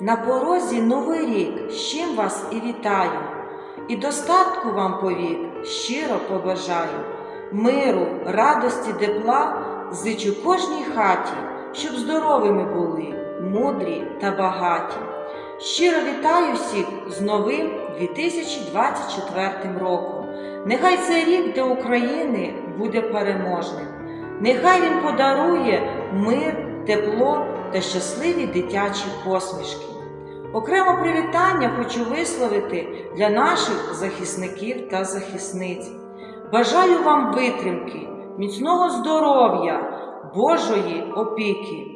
На порозі новий рік, з чим вас і вітаю, і достатку вам повік щиро побажаю, миру, радості, тепла зичу кожній хаті, щоб здоровими були, мудрі та багаті. Щиро вітаю всіх з новим 2024 роком. Нехай цей рік для України буде переможним. Нехай він подарує мир, тепло та щасливі дитячі посмішки. Окремо привітання хочу висловити для наших захисників та захисниць. Бажаю вам витримки, міцного здоров'я, Божої опіки.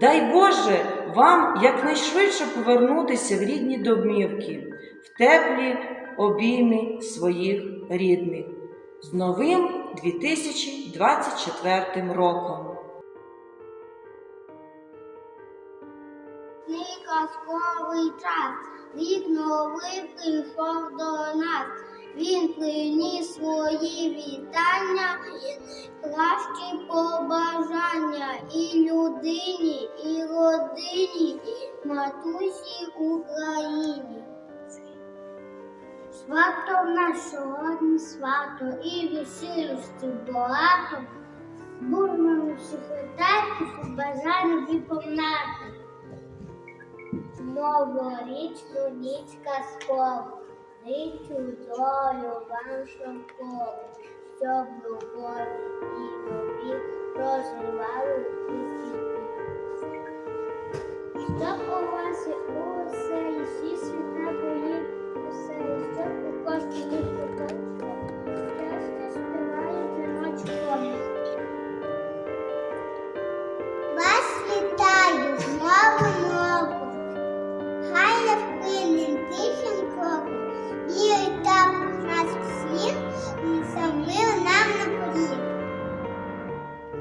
Дай Боже вам якнайшвидше повернутися в рідні домівки, в теплі обійми своїх рідних. З новим 2024 роком! Казковий час, рік новий прийшов до нас. Він приніс свої вітання, кращі побажання і людині, і родині, матусі Україні. Свято в нас сьогодні і веселості багато. Будемо всіх вітати, побажання виповнати. Новорічну ніч казкову, Річу долю вам шовкову, щоб любові і нові проживали усі світі. Щоб у вас і усе, і всі світа твої, усе, і щоб у кожній куточку,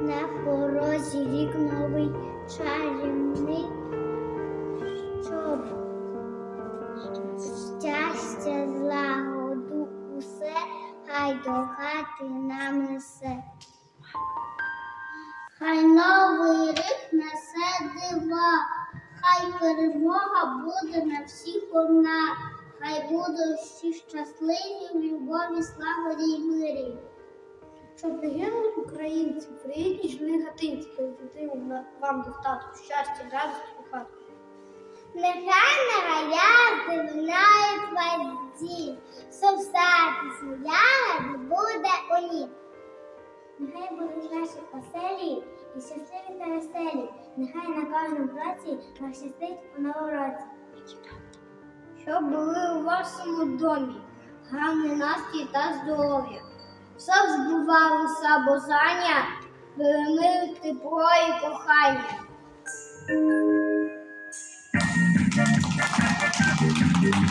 На порозі рік новий чарівний, щоб щастя, злагоду усе, хай до хати нам несе. Хай новий рік несе дива, хай перемога буде на всіх одна, хай будуть всі щасливі в любові, славі і мирі. Щоб гинули українці, приїдні жили гатинці, позитиву вам достатку, щастя, радості у хату. Нехай на гаях зеленають вас дім, щоб саді ягоди буде у нім. Нехай будуть наші оселі і щасливі та веселі. Нехай на кожному кроці нас щастить у новому році. Щоб були у вашому домі гарний настрій та здоров'я. Щоб збувалося бажання, мир, тепло і кохання. Білий,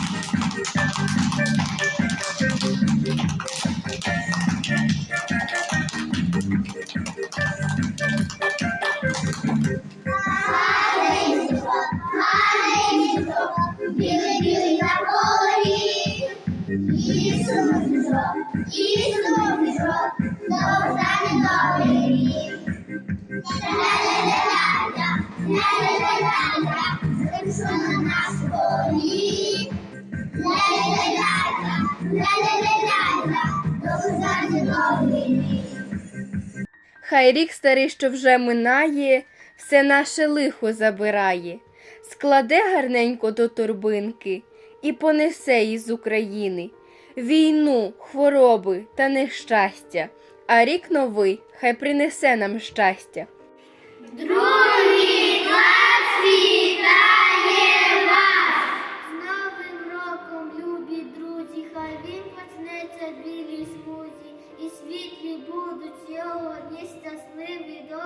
Хай рік старий, що вже минає, все наше лихо забирає, складе гарненько до торбинки і понесе із України. Війну, хвороби та нещастя, а рік новий хай принесе нам щастя. Другий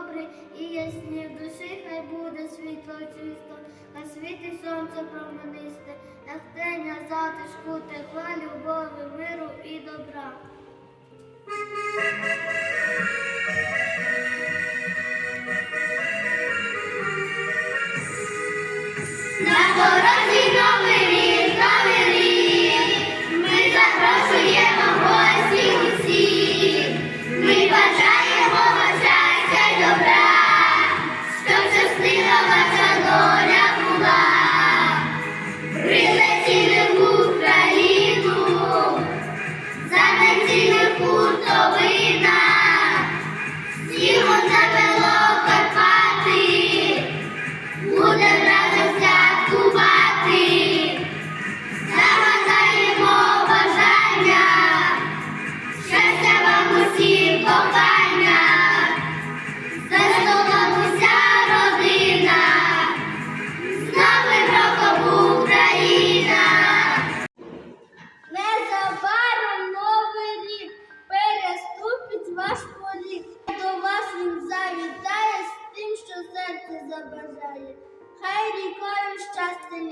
щасливі, і ясні в душі, хай буде світло чисто, а світить сонце променисте, нахтення затишку, тепла, любові, миру і добра.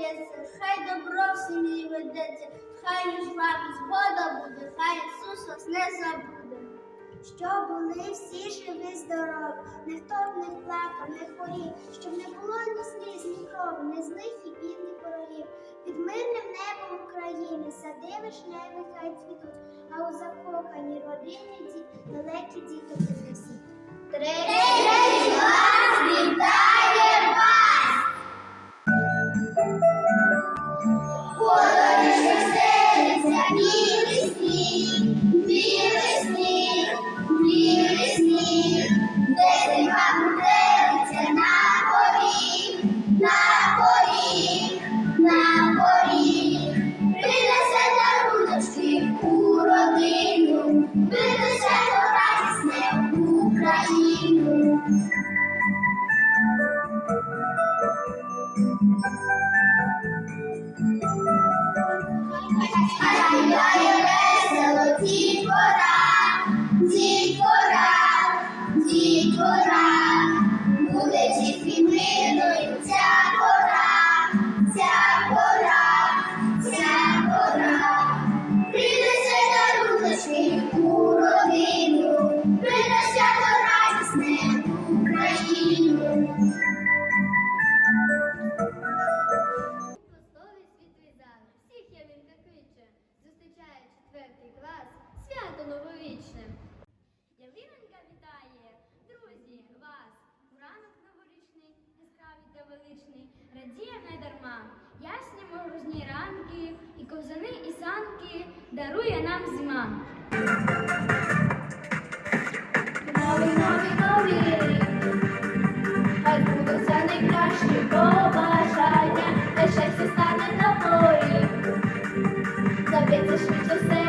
Щастя хай добро в сім'ї ведеться, хай між вами згода буде, хай Ісус вас не забуде. Щоб були всі живі, здорові, ніхто б не плакав, не хворів, щоб не було ні сліз, ні крові, ні злих і бідних ворогів. Під мирним небом України сади вишневі хай цвітуть, а у закоханій родині ді, далекі діти всі. Третій клас вітає вас! Ковзани, і санки дарує нам зима. Новий, новий, новий рік, Хай це найкраще побажання, та щастя стане тобою, порі. Заб'ється швидше серце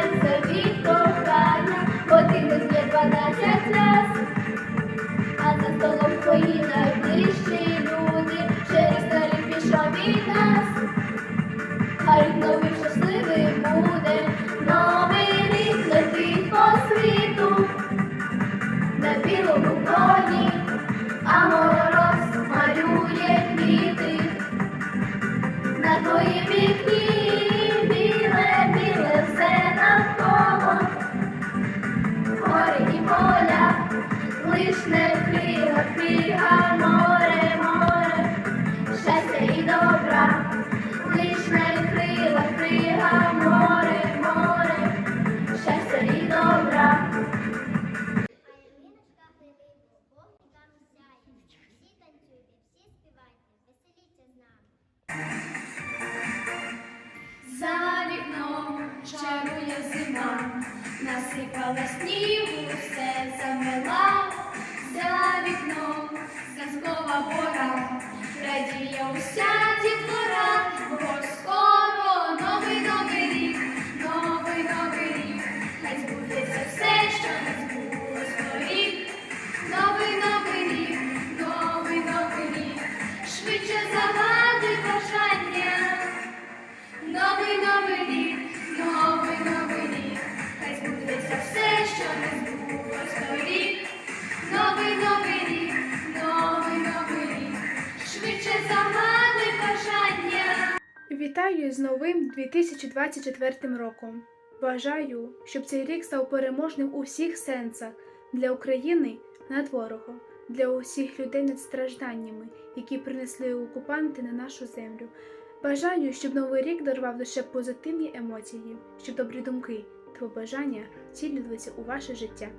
чарує зима, насипала снігу, все замила. За вікном казкова пора, радіє уся дітвора, Вітаю з новим 2024 роком. Бажаю, щоб цей рік став переможним у всіх сенсах для України над ворогом, для усіх людей над стражданнями, які принесли окупанти на нашу землю. Бажаю, щоб новий рік дарував лише позитивні емоції, щоб добрі думки та побажання втілювалися у ваше життя.